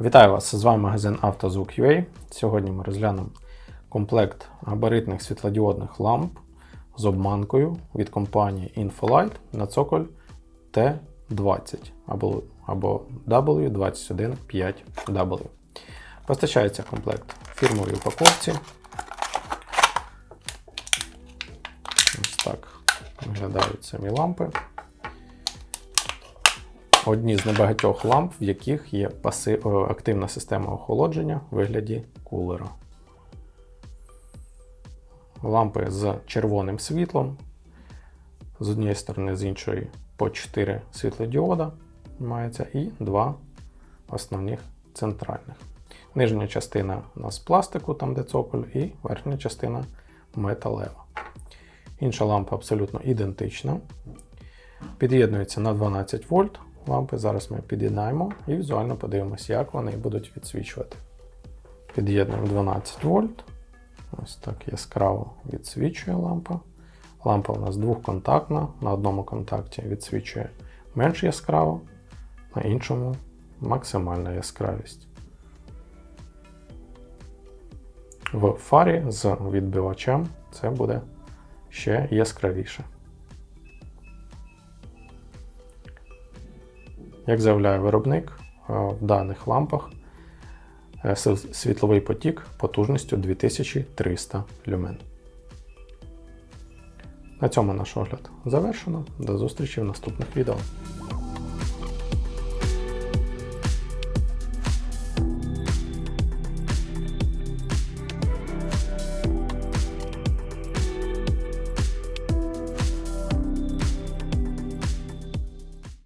Вітаю вас! З вами магазин «Автозвук.UA». Сьогодні ми розглянемо комплект габаритних світлодіодних ламп з обманкою від компанії Infolight на цоколь T20 або, або W215W. Постачається комплект фірмовій упаковці. Ось так виглядають самі лампи. Одні з небагатьох ламп, в яких є паси... активна система охолодження в вигляді кулера. Лампи з червоним світлом. З однієї сторони, з іншої по 4 світлодіода мається і два основних центральних. Нижня частина у нас пластику, там де цоколь, і верхня частина металева. Інша лампа абсолютно ідентична. Під'єднується на 12 вольт лампи. Зараз ми під'єднаємо і візуально подивимося, як вони будуть відсвічувати. Під'єднуємо 12 вольт. Ось так яскраво відсвічує лампа. Лампа у нас двохконтактна, на одному контакті відсвічує менш яскраво, на іншому максимальна яскравість. В фарі з відбивачем це буде ще яскравіше. Як заявляє виробник, е, в даних лампах е, світловий потік потужністю 2300 люмен. На цьому наш огляд завершено. До зустрічі в наступних відео.